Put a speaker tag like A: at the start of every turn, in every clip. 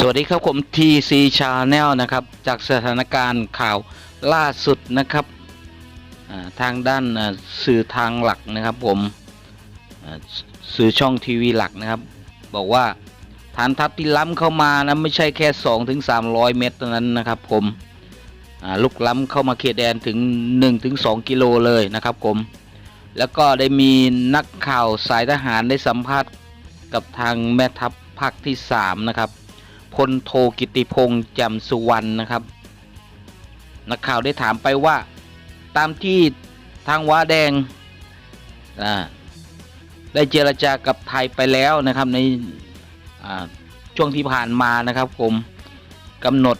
A: สวัสดีครับผม TC Channel นะครับ จากสถานการณ์ข่าวล่าสุดนะครับทางด้านสื่อทางหลักนะครับผมสื่อช่องทีวีหลักนะครับ บอกว่าฐานทัพที่ล้ำเข้ามานะไม่ใช่แค่2ถึง300เมตรเท่านั้นนะครับผมลุกล้ำเข้ามาเขตแดนถึง1ถึง2กิโลเลยนะครับผม แล้วก็ได้มีนักข่าวสายทหารได้สัมภาษณ์กับทางแม่ทัพภาคที่ 3 นะครับ พลโทกิติพงษ์จ่มสุวรรณนะครับ นักข่าวได้ถามไปว่า ตามที่ทางว้าแดงได้เจรจากับไทยไปแล้วนะครับในช่วงที่ผ่านมานะครับผมกำหนด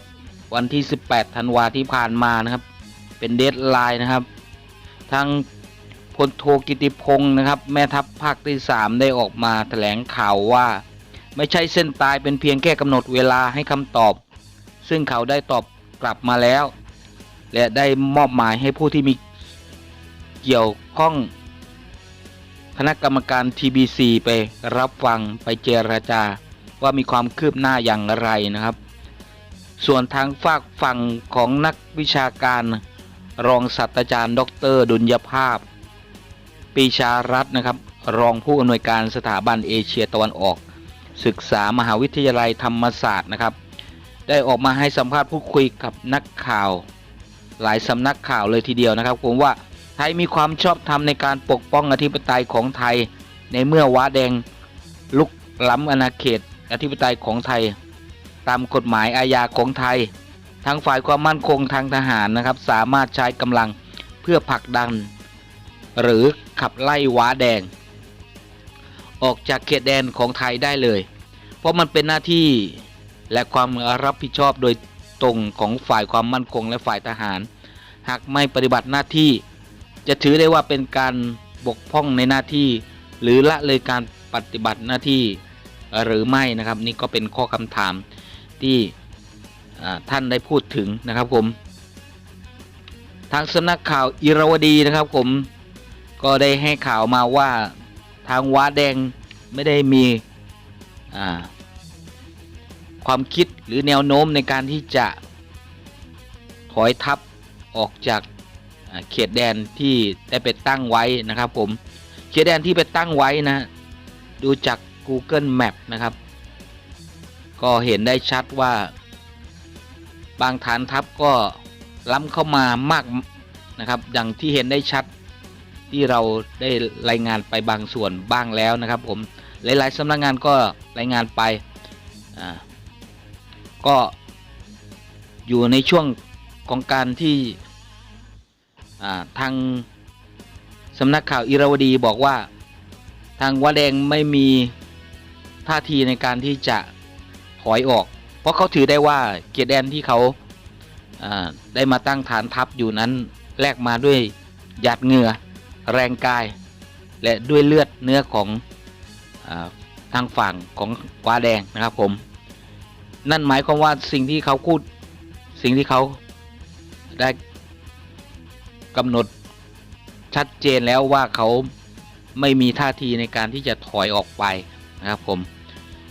A: วันที่ 18ธันวาที่ผ่านมานะครับ เป็นเดทไลน์นะครับ ทางพลโทกิติพงศ์นะครับ แม่ทัพภาคที่ 3 ได้ออกมาแถลงข่าวว่า ไม่ใช่เส้นตายเป็นเพียงแค่กำหนดเวลาให้คำตอบ ซึ่งเขาได้ตอบกลับมาแล้ว และได้มอบหมายให้ผู้ที่มีเกี่ยวข้องคณะกรรมการ TBC ไปรับฟังไปเจรจาว่ามีความคืบหน้าอย่างไรนะครับ ส่วนทางฝากฝั่งของนักวิชาการรองศาสตราจารย์ ดร ดุลยภาพ ปีชารัตน์นะครับ รองผู้อำนวยการสถาบันเอเชียตะวันออก ศึกษามหาวิทยาลัยธรรมศาสตร์นะครับ ได้ออกมาให้สัมภาษณ์พูดคุยกับนักข่าว หลายสำนักข่าวเลยทีเดียวนะครับ ผมว่าไทยมีความชอบธรรมในการปกป้องอธิปไตยของไทย ในเมื่อว้าแดงลุกล้ำอาณาเขตอธิปไตยของไทย ตามกฎหมายอาญาของไทย ทางฝ่ายความมั่นคงทางทหารนะครับ สามารถใช้กำลังเพื่อผลักดัน หรือขับไล่ว้าแดง ออกจากเขตแดนของไทยได้เลย เพราะมันเป็นหน้าที่และความรับผิดชอบโดยตรงของฝ่ายความมั่นคงและฝ่ายทหาร หากไม่ปฏิบัติหน้าที่ จะถือได้ว่าเป็นการบกพร่องในหน้าที่ หรือละเลยการปฏิบัติหน้าที่หรือไม่นะครับ นี่ก็เป็นข้อคำถามที่ท่านได้พูดถึงนะครับผมทางสำนักข่าวอิราวดีนะครับผมก็ได้ให้ข่าวมาว่า ทางว้าแดงไม่ได้มีความคิดหรือแนวโน้มในการที่จะถอยทัพออกจากเขตแดนที่ได้ไปตั้งไว้นะครับผมเขตแดนที่ไปตั้งไว้นะ ดูจาก Google Map นะครับ ก็เห็นได้ชัดว่า บางฐานทัพก็ล้ำเข้ามามากนะครับ ดังที่เห็นได้ชัด ที่เราได้รายงานไปบางส่วนบ้างแล้วนะครับ ผมหลาย ๆสำนักงานก็รายงานไปก็อยู่ในช่วงของการที่ทางสำนักข่าวอิราวดีบอกว่าทางวะแดงไม่มีท่าทีในการที่จะถอยออก เพราะเขาถือได้ว่าเกียรติแดนที่เขาอ่าได้มาตั้งฐานทัพอยู่นั้นแลกมาด้วยหยาดเหงื่อ แรงกาย และด้วยเลือดเนื้อของอทางฝั่งของว้าแดงนะครับผม นั่นหมายความว่าสิ่งที่เขาพูดสิ่งที่เขาได้กำหนดชัดเจนแล้วว่าเขาไม่มีท่าทีในการที่จะถอยออกไปนะครับผม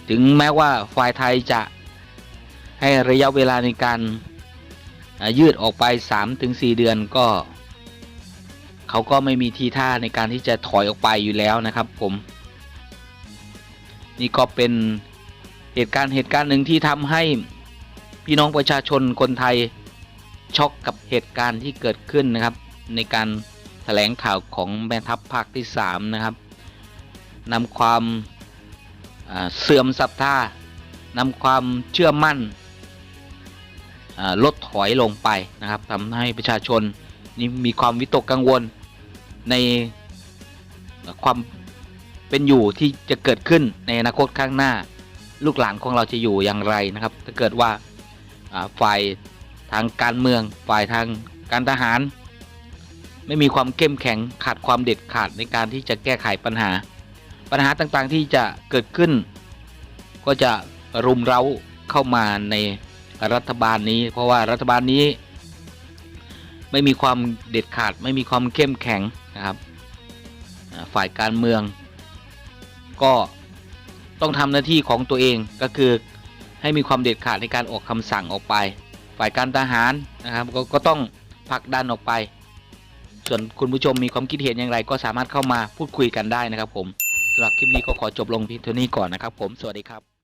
A: ถึงแม้ว่าฝ่ายไทยจะให้ระยะเวลาในการยืดออกไป 3-4 เดือนก็ เขาก็ไม่มีทีท่าในการที่จะถอยออกไปอยู่แล้วนะครับผม นี่ก็เป็นเหตุการณ์เหตุการณ์หนึ่งที่ทำให้พี่น้องประชาชนคนไทยช็อกกับเหตุการณ์ที่เกิดขึ้นนะครับ ในการแถลงข่าวของแม่ทัพภาคที่ 3 นะครับนำความเสื่อมศรัทธานำความเชื่อมั่นลดถอยลงไปนะครับทำให้ประชาชนนี่มีความวิตกกังวล ในความเป็นอยู่ที่จะเกิดขึ้นในอนาคตข้างหน้า ลูกหลานของเราจะอยู่อย่างไรนะครับ ถ้าเกิดว่าฝ่ายทางการเมือง ฝ่ายทางการทหาร ไม่มีความเข้มแข็งขาดความเด็ดขาดในการที่จะแก้ไขปัญหา ปัญหาต่างๆที่จะเกิดขึ้น ก็จะรุมเร้าเข้ามาในรัฐบาลนี้ เพราะว่ารัฐบาลนี้ ไม่มีความเด็ดขาด ไม่มีความเข้มแข็ง นะครับฝ่ายการเมือง ก็ต้องทำหน้าที่ของตัวเองก็คือให้มีความเด็ดขาดในการออกคำสั่งออกไป ฝ่ายการทหารนะครับกก็ต้องผลักดันออกไป ส่วนคุณผู้ชมมีความคิดเห็นอย่างไร ก็สามารถเข้ามาพูดคุยกันได้นะครับผมสำหรับคลิปนี้ก็ขอจบลงเพียงเท่านี้ก่อนนะครับผมสวัสดีครับ